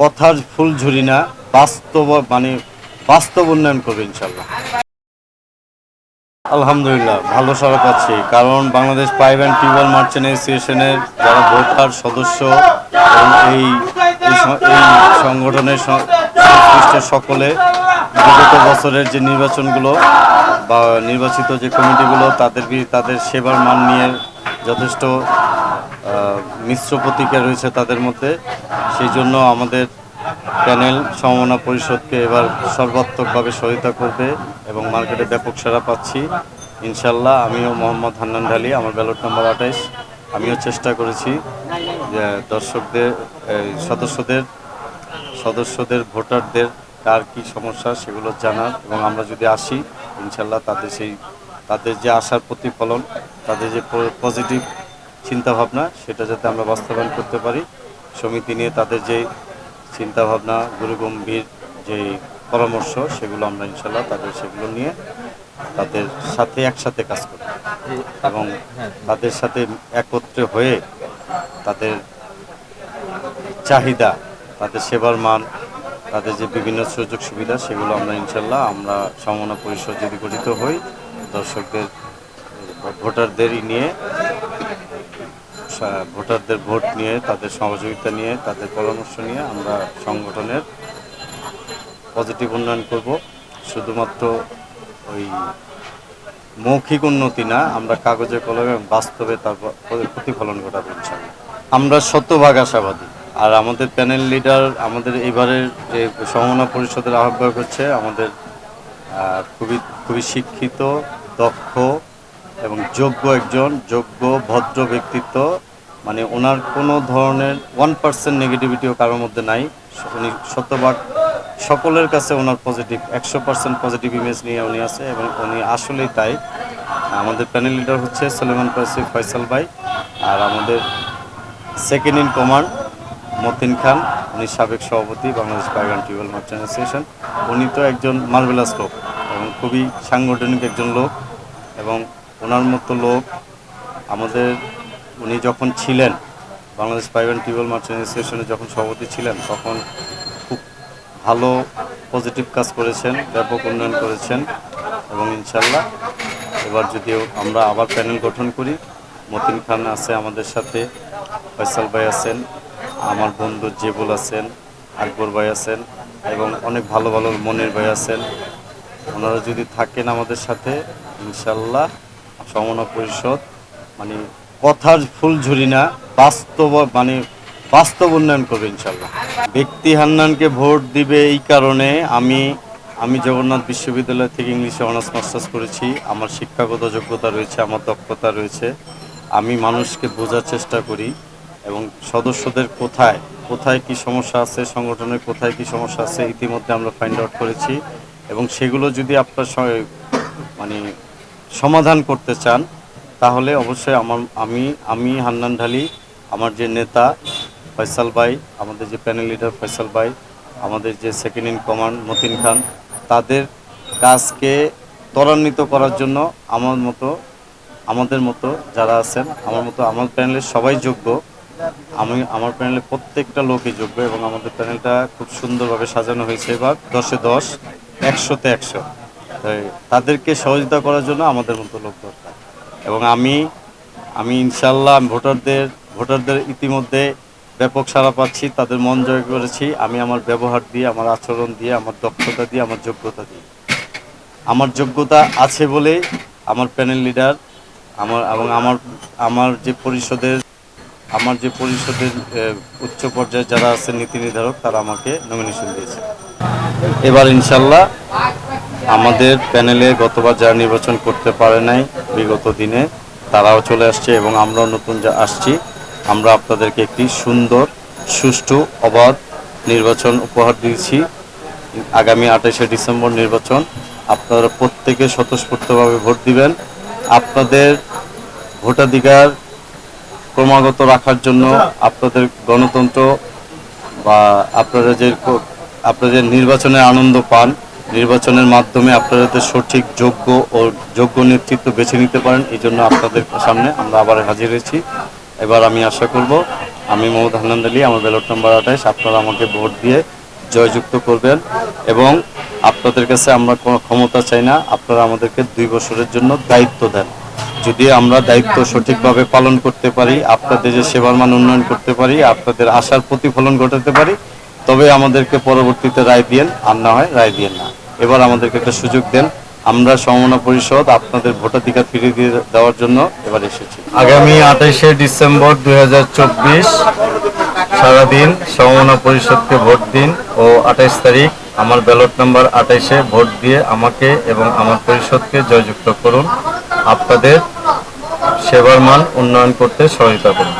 কথার ফুল ঝুরি না, বাস্তব মানে বাস্তব উন্নয়ন করবে ইনশাল্লাহ আলহামদুলিল্লাহ, ভালো সারা পাচ্ছি কারণ Bangladesh pipe and tubewell merchant অ্যাসোসিয়েশনের যারা ভোটার সদস্য, এবং এই এই সংগঠনের সংশ্লিষ্ট সকলে বিগত বছরের যে নির্বাচনগুলো বা নির্বাচিত যে কমিটিগুলো, তাদের তাদের সেবার মান নিয়ে যথেষ্ট মিশ্র প্রতিক্রিয়া রয়েছে তাদের মধ্যে। সেই জন্য আমাদের প্যানেল সমমনা পরিষদকে এবার সর্বাত্মকভাবে সহায়তা করবে এবং মার্কেটে ব্যাপক সেরা পাচ্ছি। ইনশাল্লাহ আমিও মোহাম্মদ হান্নান ঢালি, আমার ব্যালট নম্বর আঠাইশ, আমিও চেষ্টা করেছি যে দর্শকদের সদস্যদের সদস্যদের, ভোটারদের কার কি সমস্যা সেগুলো জানার এবং আমরা যদি আসি, ইনশাল্লাহ তাদের সেই, তাদের যে আশার প্রতিফলন, তাদের যে পজিটিভ চিন্তাভাবনা, সেটা যাতে আমরা বাস্তবায়ন করতে পারি। সমিতি নিয়ে তাদের যে চিন্তাভাবনা, গুরুগম্ভীর যে পরামর্শ, সেগুলো আমরা ইনশাল্লাহ তাদের, সেগুলো নিয়ে তাদের সাথে একসাথে কাজ করব। এবং তাদের সাথে একত্রে হয়ে তাদের চাহিদা, তাদের সেবার মান, তাদের যে বিভিন্ন সুযোগ সুবিধা, সেগুলো আমরা ইনশাল্লাহ আমরা সমমনা পরিষদ যদি গঠিত হই, দর্শকদের, ভোটারদেরই নিয়ে ভোটারদের ভোট নিয়ে, তাদের সহযোগিতা নিয়ে, তাদের পরামর্শ নিয়ে আমরা সংগঠনের পজিটিভ উন্নয়ন করব। শুধুমাত্র ওই মৌখিক উন্নতি না, আমরা কাগজে, কলমে বাস্তবে তার প্রতিফলন ঘটাবো ইনশাল্লাহ আমরা শতভাগ আশাবাদী। আর আমাদের প্যানেল লিডার, আমাদের এবারের যে সমমনা পরিষদের আহ্বায়ক হচ্ছে, আমাদের খুবই খুবই শিক্ষিত, দক্ষ এবং যোগ্য একজন, যোগ্য, ভদ্র ব্যক্তিত্ব মানে ওনার কোনো ধরনের ওয়ান পার্সেন্ট নেগেটিভিটিও কারোর মধ্যে নাই। উনি শতভাগ সকলের কাছে ওনার পজিটিভ একশো পার্সেন্ট পজিটিভ ইমেজ নিয়ে উনি আছে এবং উনি আসলেই তাই। আমাদের প্যানেল লিডার হচ্ছে সলেমান পাসি ফয়সাল ভাই আর আমাদের second in command Matin Khan, উনি সাবেক সভাপতি বাংলাদেশ পাইগান টিউবওয়েল মার্চেন্ট অ্যাসোসিয়েশন উনি তো একজন মার্ভেলাস লোক এবং খুবই সাংগঠনিক একজন লোক এবং ওনার মতো লোক আমাদের উনি যখন ছিলেন, বাংলাদেশ পাইগান টিউবওয়েল মার্চেন্ট অ্যাসোসিয়েশনে যখন সভাপতি ছিলেন, তখন খুব ভালো, পজিটিভ কাজ করেছেন, ব্যাপক উন্নয়ন করেছেন এবং ইনশাল্লাহ এবার যদিও আমরা আবার প্যানেল গঠন করি, মতিন খান আছে আমাদের সাথে, ফয়সাল ভাই আছেন, আমার বন্ধু জেবুল আছেন, আকবর ভাই আছেন এবং অনেক ভালো ভালো মনির ভাই আছেন। ওনারা যদি থাকেন আমাদের সাথে, ইনশাল্লাহ সমনা পরিষদ মানে কথার ফুল ঝুরি না, বাস্তব মানে বাস্তব উন্নয়ন করবে ইনশাল্লাহ ব্যক্তি হান্নানকে ভোট দিবে এই কারণে আমি আমি জগন্নাথ বিশ্ববিদ্যালয় থেকে ইংলিশে অনার্স, মাস্টার্স করেছি। আমার শিক্ষাগত যোগ্যতা রয়েছে, আমার দক্ষতা রয়েছে। আমি মানুষকে বোঝার চেষ্টা করি এবং সদস্যদের কোথায় কোথায় কি সমস্যা আছে, সংগঠনের কোথায় কি সমস্যা আছে, ইতিমধ্যে আমরা ফাইন্ড আউট করেছি। এবং সেগুলো যদি আপনার মানে সমাধান করতে চান তাহলে অবশ্যই আমার, আমি আমি হান্নান ঢালি, আমার যে নেতা ফয়সাল ভাই, আমাদের যে প্যানেল লিডার ফয়সাল ভাই, আমাদের যে second in command Matin Khan, তাদের কাজকে ত্বরান্বিত করার জন্য আমার মতো, আমাদের মতো যারা আছেন, আমার মতো, আমার প্যানেলের সবাই যোগ্য। আমি, আমার প্যানেলে প্রত্যেকটা লোকই যোগ্য এবং আমাদের প্যানেলটা খুব সুন্দরভাবে সাজানো হয়েছে এবার, দশে দশ, একশোতে একশো। তাদেরকে সহযোগিতা করার জন্য আমাদের মতো লোক দরকার। এবং আমি আমি ইনশাল্লাহ ভোটারদের ভোটারদের ইতিমধ্যে ব্যাপক সাড়া পাচ্ছি, তাদের মন জয় করেছি, আমি আমার ব্যবহার দিয়ে, আমার আচরণ দিয়ে, আমার দক্ষতা দিয়ে, আমার যোগ্যতা দিয়ে। আমার যোগ্যতা আছে বলে আমার প্যানেল লিডার, আমার, এবং আমার আমার যে পরিষদের, আমার যে পরিষদের উচ্চ পর্যায়ে যারা আছে নীতি নির্ধারক, তারা আমাকে নমিনেশন দিয়েছে। এবার ইনশাল্লাহ আমাদের প্যানেলে গতবার যারা নির্বাচন করতে পারে নাই বিগত দিনে তারাও চলে আসছে এবং আমরাও নতুন যা আসছি। আমরা আপনাদেরকে একটি সুন্দর সুষ্ঠু অবাধ নির্বাচন উপহার দিয়েছি। আগামী আঠাশে ডিসেম্বর নির্বাচন আপনারা প্রত্যেকে স্বতঃস্ফূর্তভাবে ভোট দিবেন। আপনাদের ভোটাধিকার ক্রমাগত রাখার জন্য আপনাদের গণতন্ত্র বা আপনারা যে আপনারা যে নির্বাচনের আনন্দ পান নির্বাচনের মাধ্যমে আপনারা যাতে সঠিক, যোগ্য ও যোগ্য নেতৃত্ব বেছে নিতে পারেন, এই জন্য আপনাদের সামনে আমরা আবার হাজির হয়েছি। এবার আমি আশা করব, আমি মোহাম্মদ হান্নান আলী, আমার ব্যালট নাম্বার আঠাইশ আপনারা আমাকে ভোট দিয়ে জয়যুক্ত করবেন এবং আপনাদের কাছে আমরা কোনো ক্ষমতা চাই না, আপনারা আমাদেরকে দুই বছরের জন্য দায়িত্ব দেন। যদি আমরা দায়িত্ব সঠিকভাবে পালন করতে পারি, আপনাদের যে সেবার মান উন্নয়ন করতে পারি, আপনাদের আশার প্রতিফলন ঘটাতে পারি, তবে আমাদেরকে পরবর্তীতে রায় দিয়েন, আর না হয় রায় দিয়েন না। এবার আমাদেরকে একটা সুযোগ দেন। আমরা সমমনা পরিষদ আপনাদের ভোটাধিকার ফিরিয়ে দিয়ে দেওয়ার জন্য এবার এসেছি। আগামী আঠাইশে ডিসেম্বর দুই সারাদিন সমমনা পরিষদকে ভোট দিন ও আঠাইশ তারিখ আমার ব্যালট নাম্বার আঠাইশে ভোট দিয়ে আমাকে এবং আমার পরিষদকে জয়যুক্ত করুন। আপনাদের সেবার মান উন্নয়ন করতে সহায়তা করুন।